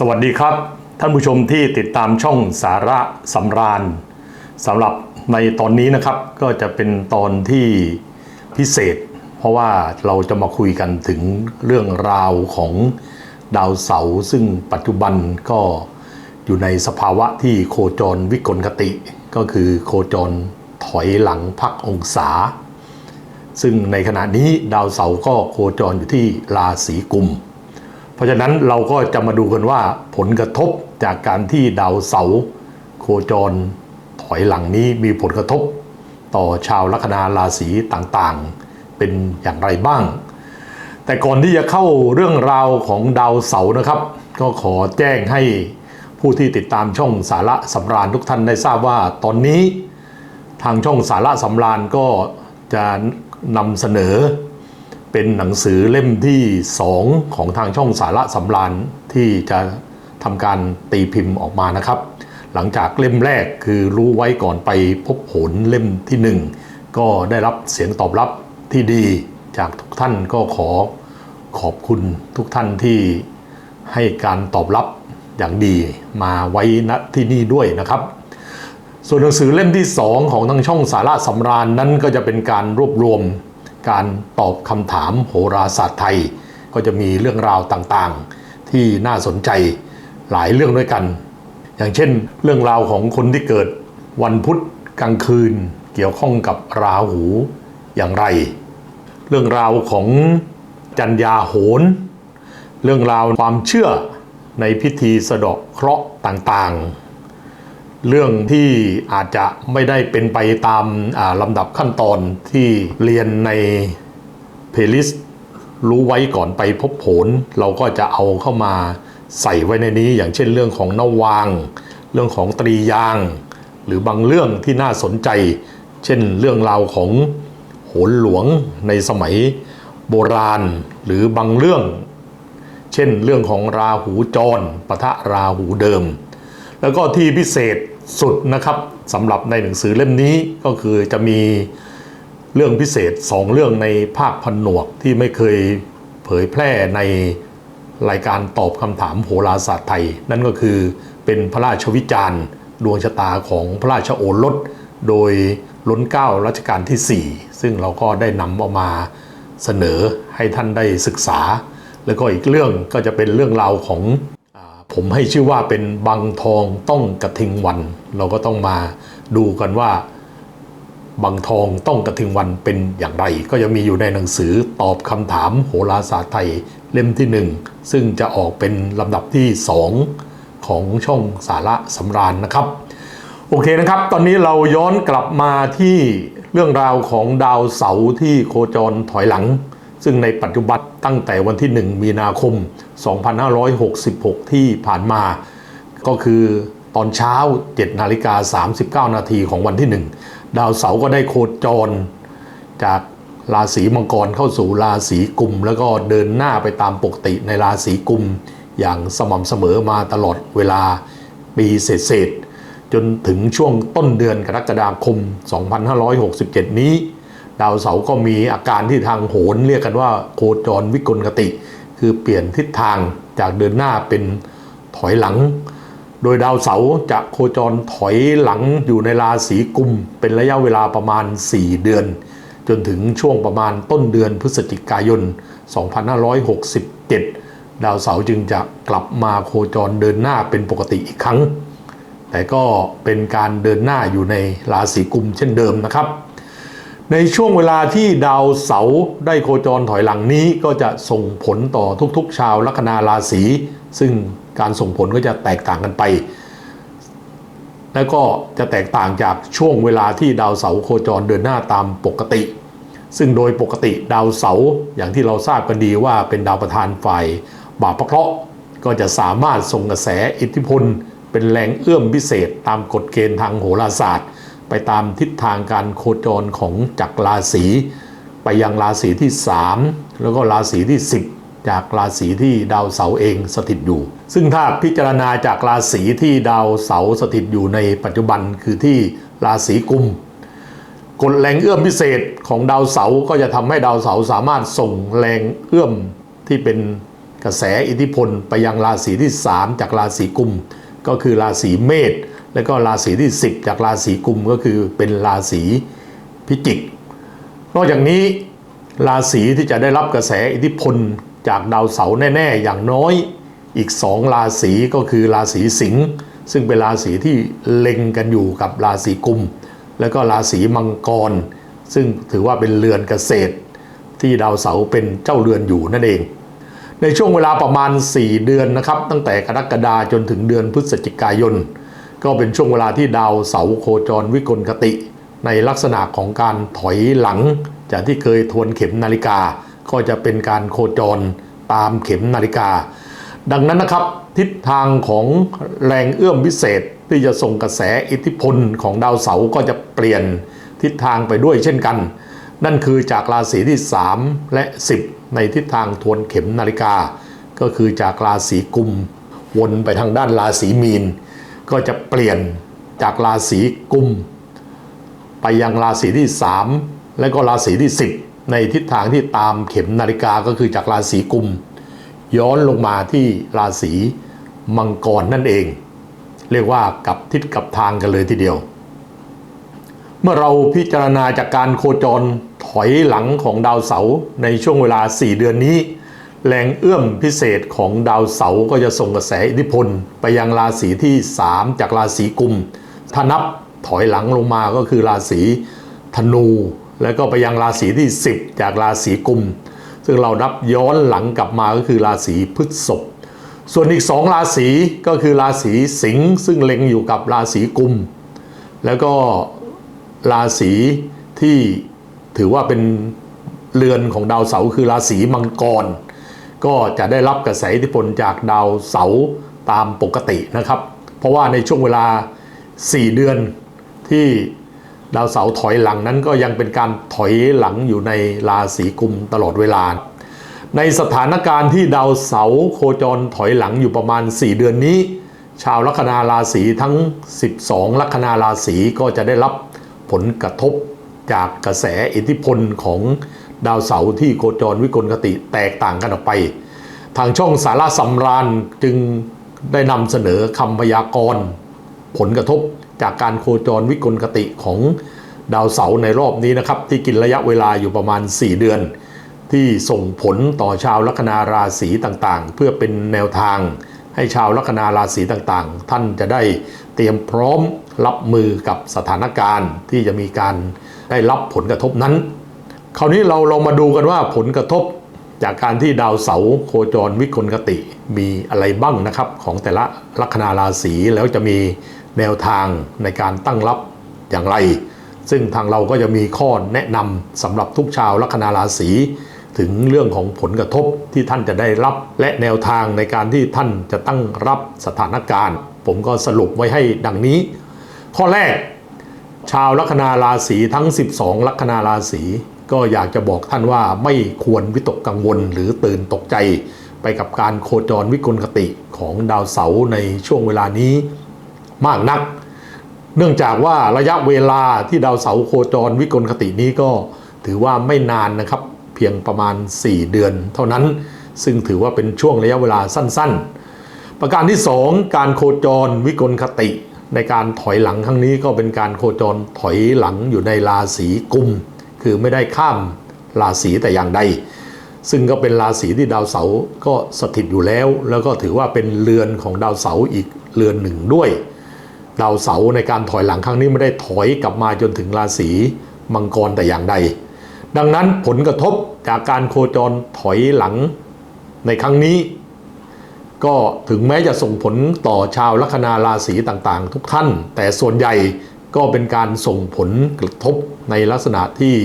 สวัสดีครับ ท่านผู้ชมที่ติดตามช่องสาระสำราญสำหรับในตอนนี้นะครับก็จะเป็นตอนที่พิเศษ เพราะว่าเราจะมาคุยกันถึงเรื่องราวของดาวเสาร์ซึ่งปัจจุบันก็อยู่ในสภาวะที่โคจรวิกลคติ ก็คือโคจรถอยหลังพักองศา ซึ่งในขณะนี้ดาวเสาร์ก็โคจรอยู่ที่ราศีกุม เพราะฉะนั้นเราก็จะมาดูกันว่าผลกระทบจากการที่ดาวเสาร์โคจรถอยหลังนี้มีผลกระทบ ต่อชาวลัคนาราศีต่างๆ เป็นอย่างไรบ้าง แต่ก่อนที่จะเข้าเรื่องราวของดาวเสาร์นะครับ ก็ขอแจ้งให้ผู้ที่ติดตามช่องสาระสำราญทุกท่านได้ทราบว่าตอนนี้ ทางช่องสาระสำราญก็จะนำเสนอ เป็นหนังสือเล่มที่ 2 ของทางช่องสาระสำราญที่จะทำการตีพิมพ์ออกมานะครับ หลังจากเล่มแรกคือรู้ไว้ก่อนไปพบผลเล่มที่ 1 ก็ได้รับเสียงตอบรับที่ดีจากทุกท่านก็ขอขอบคุณทุกท่านที่ให้การตอบรับอย่างดีมาไว้ณที่นี่ด้วยนะครับ ส่วนหนังสือเล่มที่ 2 ของทางช่องสาระสำราญนั้นก็จะเป็นการรวบรวม การตอบคำถามโหราศาสตร์ไทย ก็จะมีเรื่องราวต่างๆ ที่น่าสนใจหลายเรื่องด้วยกัน อย่างเช่น เรื่องราวของคนที่เกิดวันพุธกลางคืนเกี่ยวข้องกับราหูอย่างไร เรื่องราวของจัญญาโหรเรื่องราวความเชื่อในพิธีสะดาะเคราะห์ต่างๆ เรื่องที่อาจจะไม่ได้เป็นไปตามลำดับขั้นตอนที่เรียนในเพล y l ิสรู้ไว้ก่อนไปพบผล เราก็จะเอาเข้ามาใส่ไว้ในนี้อย่างเช่นเรื่องของนวาง เรื่องของตรียาง หรือบางเรื่องที่น่าสนใจ เช่นเรื่องราวของโหนหลวงในสมัยโบราณ หรือบางเรื่อง เช่นเรื่องของราหูจรปะทะราหูเดิม แล้วก็ที่พิเศษ สุดนะครับสำหรับในหนังสือเล่มนี้ก็คือจะมีเรื่องพิเศษ 2 เรื่องในภาคผนวกที่ไม่เคยเผยแพร่ในรายการตอบคำถามโหราศาสตร์ไทย นั่นก็คือเป็นพระราชวิจารณ์ ดวงชะตาของพระราชโอรส โดยล้นเกล้ารัชกาลที่ 4 ซึ่งเราก็ได้นำเออกมาเสนอให้ท่านได้ศึกษา แล้วก็อีกเรื่องก็จะเป็นเรื่องราวของ ผมให้ชื่อว่าเป็นบังทองต้องกระทิงวัน เราก็ต้องมาดูกันว่าบังทองต้องกระทิงวันเป็นอย่างไร ก็จะมีอยู่ในหนังสือตอบคำถามโหราศาสตร์ไทยเล่มที่ 1 ซึ่งจะออกเป็นลำดับที่ 2 ของช่องสาระสำราญนะครับ โอเคนะครับ ตอนนี้เราย้อนกลับมาที่เรื่องราวของดาวเสาร์ที่โคจรถอยหลัง ซึ่งในปัจจุบันตั้งแต่วันที่ 1 มีนาคม 2566 ที่ผ่านมา ก็คือตอนเช้า 7 นาฬิกา 39 นาทีของวันที่ 1 ดาวเสาร์ก็ได้โคจร จากราศีมังกรเข้าสู่ราศีกุม แล้วก็เดินหน้าไปตามปกติในราศีกุม อย่างสม่ำเสมอมาตลอดเวลาปีเศษๆจนถึงช่วงต้นเดือนกรกฎาคม 2567 นี้ ดาวเสาร์ก็มีอาการที่ทางโหรเรียกกันว่าโคจรวิกลคติ คือเปลี่ยนทิศทางจากเดินหน้าเป็นถอยหลัง โดยดาวเสาร์จะโคจรถอยหลังอยู่ในราศีกุม เป็นระยะเวลาประมาณ 4 เดือน จนถึงช่วงประมาณต้นเดือนพฤศจิกายน 2567 ดาวเสาร์จึงจะกลับมาโคจรเดินหน้าเป็นปกติอีกครั้ง แต่ก็เป็นการเดินหน้าอยู่ในราศีกุมเช่นเดิมนะครับ ในช่วงเวลาที่ดาวเสาร์ได้โคจรถอยหลังนี้ก็จะส่งผลต่อทุกๆ ชาวลัคนาราศี ซึ่งการส่งผลก็จะแตกต่างกันไป และก็จะแตกต่างจากช่วงเวลาที่ดาวเสาร์โคจรเดินหน้าตามปกติ ซึ่งโดยปกติดาวเสาร์อย่างที่เราทราบกันดีว่าเป็นดาวประธานฝ่ายบาปพระเคราะห์ก็จะสามารถส่งกระแสอิทธิพล เป็นแรงเอื้อมพิเศษตามกฎเกณฑ์ทางโหราศาสตร์ ไปตามทิศทางการโคจรของจักรราศีไปยังราศีที่ 3 แล้วก็ราศีที่ 10 จากราศีที่ดาวเสาร์เองสถิตอยู่ ซึ่งถ้าพิจารณาจากราศีที่ดาวเสาร์สถิตอยู่ในปัจจุบันคือที่ราศีกุมกฎแรงเอื้อมพิเศษของดาวเสาร์ก็จะทำให้ดาวเสาร์สามารถส่งแรงเอื้อมที่เป็นกระแสอิทธิพลไปยังราศีที่ 3 จากราศีกุมก็คือราศีเมษ และก็ราศีที่ 10 จากราศีกุมก็คือเป็นราศีพิจิก นอกจากนี้ราศีที่จะได้รับกระแสอิทธิพลจากดาวเสาร์แน่ ๆ อย่างน้อยอีกสองราศีก็คือราศีสิงห์ซึ่งเป็นราศีที่เล็งกันอยู่กับราศีกุม แล้วก็ราศีมังกร ซึ่งถือว่าเป็นเรือนเกษตร ที่ดาวเสาร์เป็นเจ้าเรือนอยู่นั่นเอง ในช่วงเวลาประมาณ 4 เดือนนะครับ ตั้งแต่กรกฎาจนถึงเดือนพฤศจิกายน ก็เป็นช่วงเวลาที่ดาวเสาโคจรวิกลคติ ในลักษณะของการถอยหลัง จากที่เคยทวนเข็มนาฬิกา ก็จะเป็นการโคจรตามเข็มนาฬิกา ดังนั้นนะครับ ทิศทางของแรงเอื้อมพิเศษที่จะส่งกระแสอิทธิพลของดาวเสาก็จะเปลี่ยนทิศทางไปด้วยเช่นกัน นั่นคือจากราศีที่ 3 และ 10 ในทิศทางทวนเข็มนาฬิกา ก็คือจากราศีกุม วนไปทางด้านราศีมีน ก็จะเปลี่ยนจากราศีกุม ไปยังราศีที่ 3 และก็ราศีที่ 10 ในทิศทางที่ตามเข็มนาฬิกาก็คือจากราศีกุม ย้อนลงมาที่ราศีมังกรนั่นเอง เรียกว่ากับทิศกับทางกันเลยทีเดียว เมื่อเราพิจารณาจากการโคจรถอยหลังของดาวเสาร์ในช่วงเวลา 4 เดือนนี้ แรงเอื้อมพิเศษของดาวเสาร์ก็จะส่งกระแสอิทธิพล ไปยังราศีที่ 3 จากราศีกุมถ้านับถอยหลังลงมาก็คือราศีธนู แล้วก็ไปยังราศีที่ 10 จากราศีกุม ซึ่งเรานับย้อนหลังกลับมาก็คือราศีพฤษภส่วนอีกสองราศีก็คือราศีสิงห์ซึ่งเล็งอยู่กับราศีกุม แล้วก็ราศีที่ถือว่าเป็นเรือนของดาวเสาร์คือราศีมังกร ก็จะได้รับกระแสอิทธิพลจากดาวเสาร์ตามปกตินะครับ เพราะว่าในช่วงเวลา 4 เดือนที่ดาวเสาร์ถอยหลังนั้นก็ยังเป็นการถอยหลังอยู่ในราศีกุมตลอดเวลา ในสถานการณ์ที่ดาวเสาร์โคจรถอยหลังอยู่ประมาณ 4 เดือนนี้ ชาวลัคนาราศีทั้ง 12 ลัคนาราศีก็จะได้รับผลกระทบจากกระแสอิทธิพลของ ดาวเสาร์ที่โคจรวิกลคติแตกต่างกันออกไป ทางช่องสาระสำราญจึงได้นำเสนอคำพยากรณ์ผลกระทบจากการโคจรวิกลคติของดาวเสาร์ในรอบนี้นะครับ ที่กินระยะเวลาอยู่ประมาณ 4 เดือน ที่ส่งผลต่อชาวลัคนาราศีต่างๆ เพื่อเป็นแนวทางให้ชาวลัคนาราศีต่างๆ ท่านจะได้เตรียมพร้อมรับมือกับสถานการณ์ที่จะมีการได้รับผลกระทบนั้น คราวนี้เราลองมาดูกันว่าผลกระทบจากการที่ดาวเสาร์โคจรวิกลคติ มีอะไรบ้างนะครับ ของแต่ละลัคนาราศีแล้วจะมีแนวทางในการตั้งรับอย่างไร ซึ่งทางเราก็จะมีข้อแนะนำสำหรับทุกชาวลัคนาราศีถึงเรื่องของผลกระทบที่ท่านจะได้รับ และแนวทางในการที่ท่านจะตั้งรับสถานการณ์ ผมก็สรุปไว้ให้ดังนี้ ข้อแรก ชาวลัคนาราศีทั้ง 12 ลัคนาราศี ก็อยากจะบอกท่านว่าไม่ควรวิตกกังวลหรือตื่นตกใจ ไปกับการโคจรวิกลคติของดาวเสาร์ในช่วงเวลานี้มากนัก เนื่องจากว่าระยะเวลาที่ดาวเสาร์โคจรวิกลคตินี้ก็ถือว่าไม่นานนะครับ เพียงประมาณ 4 เดือนเท่านั้น ซึ่งถือว่าเป็นช่วงระยะเวลาสั้น ๆ ประการที่ 2 การโคจรวิกลคติ ในการถอยหลังครั้งนี้ก็เป็นการโคจรถอยหลังอยู่ในราศีกุม คือไม่ได้ข้ามราศีแต่อย่างใด ซึ่งก็เป็นราศีที่ดาวเสาร์ก็สถิตอยู่แล้ว แล้วก็ถือว่าเป็นเรือนของดาวเสาร์อีกเรือนหนึ่งด้วย ดาวเสาร์ในการถอยหลังครั้งนี้ไม่ได้ถอยกลับมาจนถึงราศีมังกรแต่อย่างใด ดังนั้นผลกระทบจากการโคจรถอยหลังในครั้งนี้ ก็ถึงแม้จะส่งผลต่อชาวลัคนาราศีต่างๆ ทุกท่าน แต่ส่วนใหญ่ ก็เป็นการส่งผลกระทบในลักษณะที่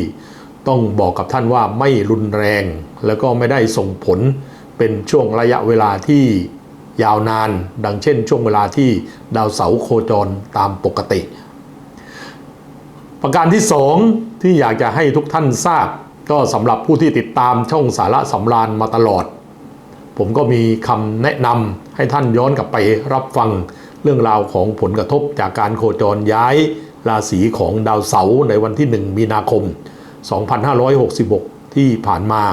ต้องบอกกับท่านว่าไม่รุนแรง แล้วก็ไม่ได้ส่งผลเป็นช่วงระยะเวลาที่ยาวนาน ดังเช่น ช่วงเวลาที่ดาวเสาร์โคจรตามปกติ ประการที่สองที่อยากจะให้ทุกท่านทราบ ก็สำหรับผู้ที่ติดตามช่องสาระสำราญมาตลอด ผมก็มีคำแนะนำให้ท่านย้อนกลับไปรับฟัง เรื่องราวของผลกระทบจากการโคจรย้ายราศีของดาวเสาร์ในวันที่ 1 มีนาคม 2566 ที่ผ่านมา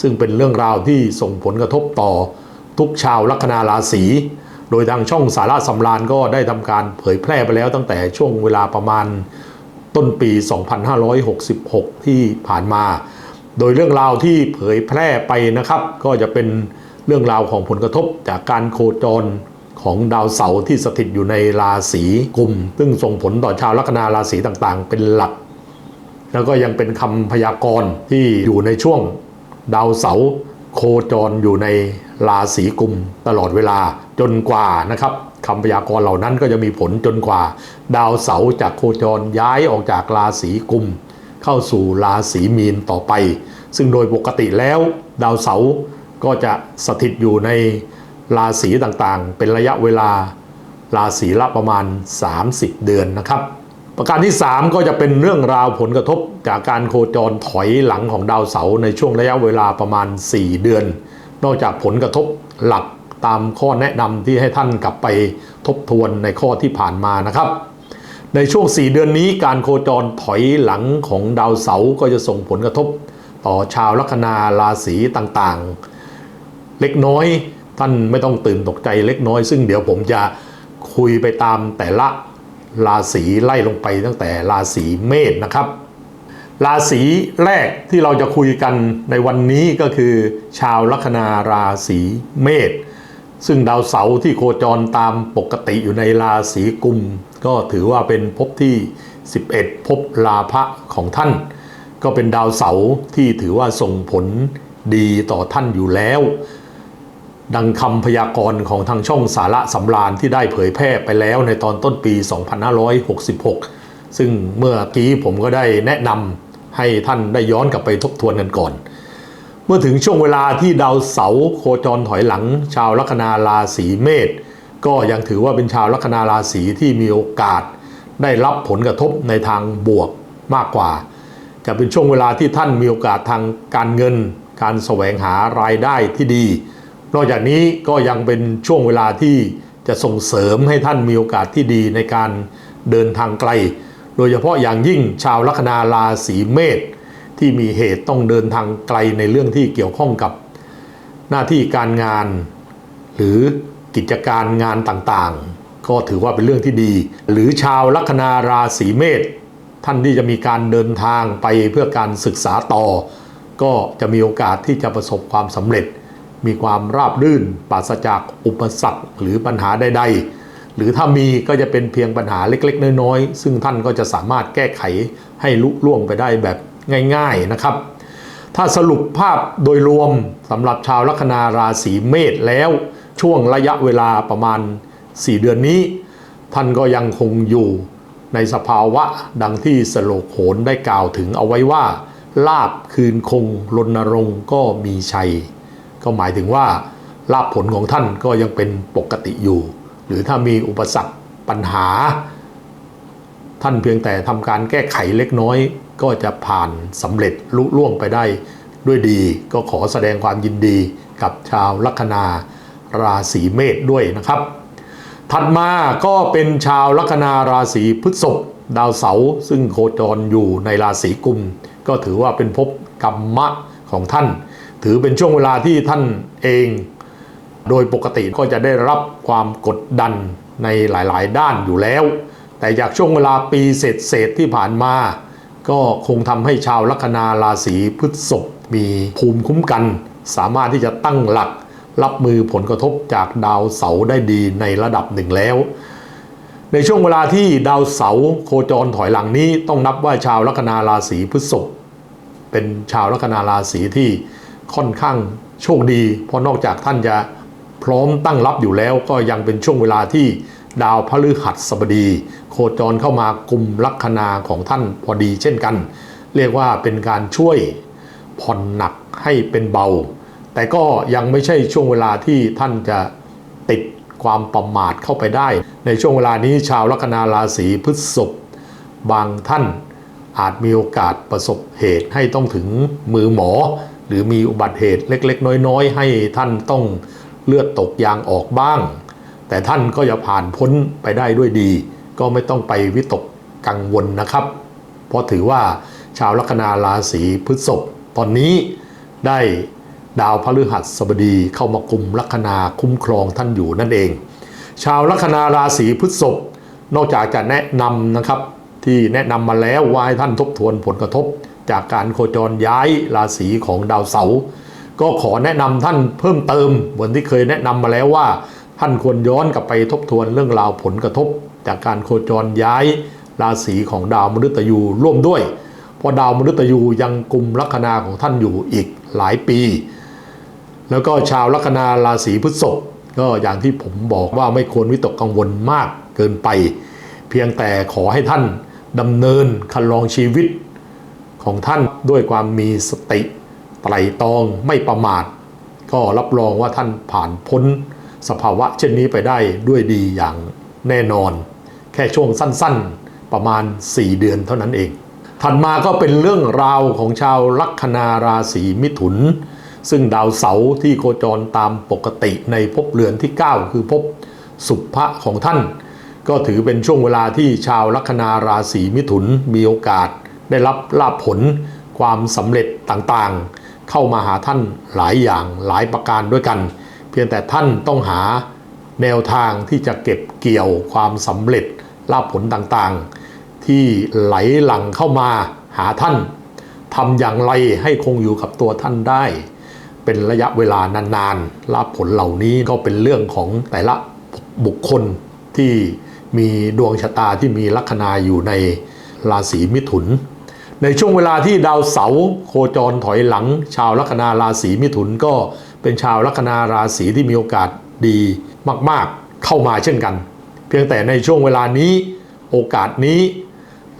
ซึ่งเป็นเรื่องราวที่ส่งผลกระทบต่อทุกชาวลัคนาราศี โดยทางช่องสาระสำราญก็ได้ทำการเผยแพร่ไปแล้วตั้งแต่ช่วงเวลาประมาณต้นปี 2566 ที่ผ่านมา โดยเรื่องราวที่เผยแพร่ไปนะครับ ก็จะเป็นเรื่องราวของผลกระทบจากการโคจร ของดาวเสาร์ที่สถิตอยู่ในราศีกุม ซึ่งส่งผลต่อชาวลัคนาราศีต่างๆ เป็นหลัก แล้วก็ยังเป็นคำพยากรณ์ที่อยู่ในช่วงดาวเสาร์โคจรอยู่ในราศีกุมตลอดเวลาจนกว่านะครับคำพยากรณ์เหล่านั้นก็จะมีผลจนกว่า ดาวเสาร์จากโคจรย้ายออกจากราศีกุม เข้าสู่ราศีมีนต่อไป ซึ่งโดยปกติแล้ว ดาวเสาร์ก็จะสถิตอยู่ใน ราศีต่างๆ เป็นระยะเวลาราศีละประมาณ 30 เดือนนะครับ ประการที่ 3 ก็จะเป็นเรื่องราวผลกระทบจากการโคจรถอยหลังของดาวเสาร์ในช่วงระยะเวลาประมาณ 4 เดือน นอกจากผลกระทบหลักตามข้อแนะนำที่ให้ท่านกลับไปทบทวนในข้อที่ผ่านมานะครับ ในช่วง 4 เดือนนี้การโคจรถอยหลังของดาวเสาร์ก็จะส่งผลกระทบ ต่อชาวลัคนาราศีต่างๆ เล็กน้อย ท่านไม่ต้องตื่นตกใจเล็กน้อย ซึ่งเดี๋ยวผมจะคุยไปตามแต่ละราศีไล่ลงไปตั้งแต่ราศีเมษนะครับ ราศีแรกที่เราจะคุยกันในวันนี้ก็คือ ชาวลัคนาราศีเมษซึ่งดาวเสาร์ที่โคจรตามปกติอยู่ในราศีกุม ก็ถือว่าเป็นภพที่ 11ภพลาภะของท่าน ก็เป็นดาวเสาร์ที่ถือว่าส่งผลดีต่อท่านอยู่แล้ว ดังคำพยากรณ์ของทางช่องสาระสำราญที่ได้เผยแพร่ไปแล้วในตอนต้นปี 2566 ซึ่งเมื่อกี้ผมก็ได้แนะนำให้ท่านได้ย้อนกลับไปทบทวนกันก่อน เมื่อถึงช่วงเวลาที่ดาวเสาร์โคจรถอยหลัง ชาวลัคนาราศีเมษก็ยังถือว่าเป็นชาวลัคนาราศีที่มีโอกาส ได้รับผลกระทบในทางบวกมากกว่า จะเป็นช่วงเวลาที่ท่านมีโอกาสทางการเงิน การแสวงหารายได้ที่ดี นอกจากนี้ก็ยังเป็นช่วงเวลาที่จะส่งเสริมให้ท่านมีโอกาสที่ดีในการเดินทางไกล โดยเฉพาะอย่างยิ่งชาวลัคนาราศีเมษที่มีเหตุต้องเดินทางไกลในเรื่องที่เกี่ยวข้องกับหน้าที่การงาน หรือกิจการงานต่างๆ ก็ถือว่าเป็นเรื่องที่ดี หรือชาวลัคนาราศีเมษท่านที่จะมีการเดินทางไปเพื่อการศึกษาต่อ ก็จะมีโอกาสที่จะประสบความสำเร็จ มีความราบรื่นปราศจากอุปสรรคหรือปัญหาใด ๆ หรือถ้ามีก็จะเป็นเพียงปัญหาเล็กๆ น้อยๆ ซึ่งท่านก็จะสามารถแก้ไขให้ลุล่วงไปได้แบบง่าย ๆนะครับ ถ้าสรุปภาพโดยรวมสำหรับชาวลัคนาราศีเมษแล้วช่วงระยะเวลาประมาณ 4 เดือนนี้ ท่านก็ยังคงอยู่ในสภาวะดังที่สโลกโหนได้กล่าวถึงเอาไว้ว่า ลาบคืนคงรณรงค์ก็มีชัย ก็หมายถึงว่าลาบผลของท่านก็ยังเป็นปกติอยู่ หรือถ้ามีอุปสรรคปัญหา ท่านเพียงแต่ทำการแก้ไขเล็กน้อย ก็จะผ่านสำเร็จลุล่วงไปได้ด้วยดี ก็ขอแสดงความยินดีกับชาวลัคนาราศีเมษด้วยนะครับ ถัดมาก็เป็นชาวลัคนาราศีพฤษภดาวเสาร์ซึ่งโคจรอยู่ในราศีกุม ก็ถือว่าเป็นภพกรรมะของท่าน ถือเป็นช่วงเวลาที่ท่านเอง โดยปกติก็จะได้รับความกดดันในหลายๆ ด้านอยู่แล้ว แต่จากช่วงเวลาปีเศษๆที่ผ่านมา ก็คงทำให้ชาวลัคนาราศีพฤษภมีภูมิคุ้มกัน สามารถที่จะตั้งหลัก รับมือผลกระทบจากดาวเสาร์ได้ดีในระดับหนึ่งแล้ว ในช่วงเวลาที่ดาวเสาร์โคจรถอยหลังนี้ต้องนับว่าชาวลัคนาราศีพฤษภเป็นชาวลัคนาราศีที่ ค่อนข้างโชคดี เพราะนอกจากท่านจะพร้อมตั้งรับอยู่แล้วก็ยังเป็นช่วงเวลาที่ดาวพฤหัสบดี โคจรเข้ามากลุ่มลัคนาของท่านพอดีเช่นกัน เรียกว่าเป็นการช่วยผ่อนหนักให้เป็นเบา แต่ก็ยังไม่ใช่ช่วงเวลาที่ท่านจะติดความประมาทเข้าไปได้ ในช่วงเวลานี้ชาวลัคนาราศีพฤษภบางท่านอาจมีโอกาสประสบเหตุให้ต้องถึงมือหมอ หรือมีอุบัติเหตุเล็ก ๆ น้อย ๆ ให้ท่านต้องเลือดตกยางออกบ้าง แต่ท่านก็จะผ่านพ้นไปได้ด้วยดี ก็ไม่ต้องไปวิตกกังวลนะครับ เพราะถือว่าชาวลัคนาราศีพฤษภตอนนี้ได้ดาวพฤหัสบดีเข้ามากุมลัคนาคุ้มครองท่านอยู่นั่นเอง ชาวลัคนาราศีพฤษภนอกจากจะแนะนำนะครับที่แนะนำมาแล้วว่าให้ท่านทบทวนผลกระทบ จากการโคจรย้ายราศีของดาวเสาร์ก็ขอแนะนำท่านเพิ่มเติม เหมือนที่เคยแนะนำมาแล้วว่า ท่านควรย้อนกลับไปทบทวนเรื่องราวผลกระทบ จากการโคจรย้ายราศีของดาวมฤตยูร่วมด้วย เพราะดาวมฤตยูยังกุมลัคนาของท่านอยู่อีกหลายปี แล้วก็ชาวลัคนาราศีพฤษภก็อย่างที่ผมบอกว่าไม่ควรวิตกกังวลมากเกินไป เพียงแต่ขอให้ท่านดำเนินคันลองชีวิต ของท่านด้วยความมีสติไตรตรองไม่ประมาท ก็รับรองว่าท่านผ่านพ้นสภาวะเช่นนี้ไปได้ด้วยดีอย่างแน่นอน แค่ช่วงสั้นๆประมาณ 4 เดือนเท่านั้นเอง ถัดมาก็เป็นเรื่องราวของชาวลัคนาราศีมิถุน ซึ่งดาวเสาร์ที่โคจรตามปกติในภพเรือนที่ 9 คือภพสุภะของท่าน ก็ถือเป็นช่วงเวลาที่ชาวลัคนาราศีมิถุนมีโอกาส ได้รับลาภผลความสำเร็จต่างๆ เข้ามาหาท่านหลายอย่างหลายประการด้วยกัน เพียงแต่ท่านต้องหาแนวทางที่จะเก็บเกี่ยวความสำเร็จลาภผลต่างๆ ที่ไหลหลั่งเข้ามาหาท่านทำอย่างไรให้คงอยู่กับตัวท่านได้ เป็นระยะเวลานานๆลาภผลเหล่านี้ก็เป็นเรื่องของแต่ละบุคคลที่มีดวงชะตาที่มีลัคนาอยู่ในราศีมิถุน ในช่วงเวลาที่ดาวเสาร์โคจรถอยหลัง ชาวลัคนาราศีมิถุนก็เป็นชาวลัคนาราศีที่มีโอกาสดีมากๆ เข้ามาเช่นกัน เพียงแต่ในช่วงเวลานี้โอกาสนี้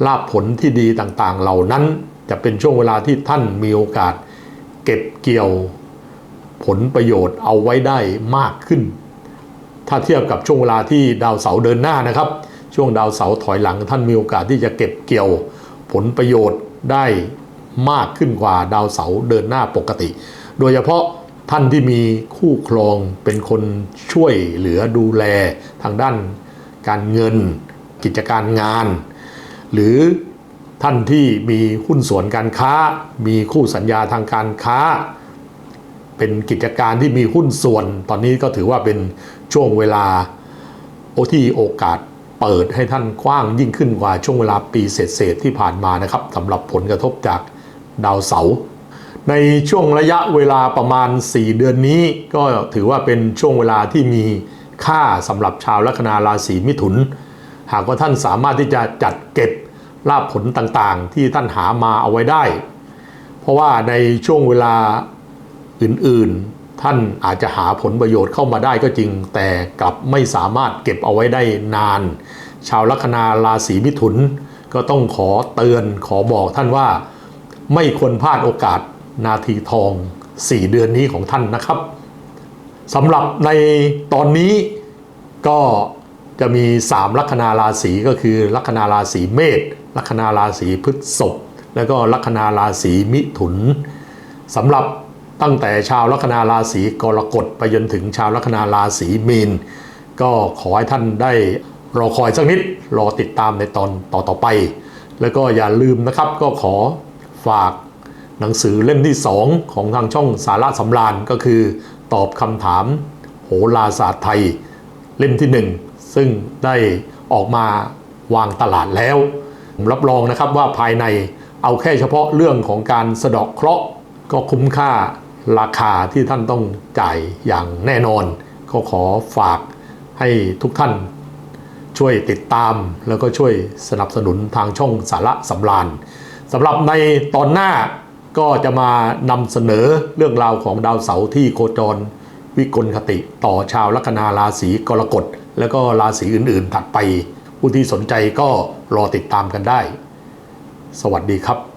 ลาภผลที่ดีต่างๆ เหล่านั้นจะเป็นช่วงเวลาที่ท่านมีโอกาส เก็บเกี่ยวผลประโยชน์เอาไว้ได้มากขึ้น ถ้าเทียบกับช่วงเวลาที่ดาวเสาร์เดินหน้านะครับ ช่วงดาวเสาร์ถอยหลังท่านมีโอกาสที่จะเก็บเกี่ยวผลประโยชน์ ได้มากขึ้นกว่าดาวเสาร์เดินหน้าปกติ โดยเฉพาะท่านที่มีคู่ครองเป็นคนช่วยเหลือดูแลทางด้านการเงิน กิจการงาน หรือท่านที่มีหุ้นส่วนการค้า มีคู่สัญญาทางการค้า เป็นกิจการที่มีหุ้นส่วน ตอนนี้ก็ถือว่าเป็นช่วงเวลาโอที่โอกาส เปิดให้ท่านกว้างยิ่งขึ้นกว่าช่วงเวลาปีเศษๆที่ผ่านมานะครับสำหรับผลกระทบจากดาวเสาร์ในช่วงระยะเวลาประมาณ 4 เดือนนี้ก็ถือว่าเป็นช่วงเวลาที่มีค่าสำหรับชาวลัคนาราศีมิถุน หากว่าท่านสามารถที่จะจัดเก็บลาภผลต่างๆ ที่ท่านหามาเอาไว้ได้ เพราะว่าในช่วงเวลาอื่นๆ ท่านอาจจะหาผลประโยชน์เข้ามาได้ก็จริง แต่กลับไม่สามารถเก็บเอาไว้ได้นาน ชาวลัคนาราศีมิถุน ก็ต้องขอเตือนขอบอกท่านว่า ไม่ควรพลาดโอกาสนาทีทอง 4 เดือนนี้ของท่านนะครับสำหรับในตอนนี้ก็จะมี 3 ลัคนาราศีก็คือ ลัคนาราศีเมษลัคนาราศีพฤษภแล้วก็ลัคนาราศีมิถุนสำหรับ ตั้งแต่ชาวลัคนาราศีกรกฎไปจนถึงชาวลัคนาราศีมีน ก็ขอให้ท่านได้รอคอยสักนิดรอติดตามในตอนต่อๆไป แล้วก็อย่าลืมนะครับก็ขอฝากหนังสือเล่มที่ 2 ของทางช่องสาระสำราญก็คือ ตอบคำถามโหราศาสตร์ไทย เล่มที่ 1 ซึ่งได้ออกมาวางตลาดแล้วผมรับรองนะครับว่าภายในเอาแค่เฉพาะเรื่องของการสะดาะเคราะห์ก็คุ้มค่า ราคาที่ท่านต้องจ่ายอย่างแน่นอน ก็ขอฝากให้ทุกท่านช่วยติดตามแล้วก็ช่วยสนับสนุนทางช่องสาระสำราญสำหรับในตอนหน้าก็จะมานำเสนอเรื่องราวของดาวเสาร์ที่โคจรวิกลคติต่อชาวลัคนาราศีกรกฎ แล้วก็ราศีอื่น ๆ ถัดไป ผู้ที่สนใจก็รอติดตามกันได้ สวัสดีครับ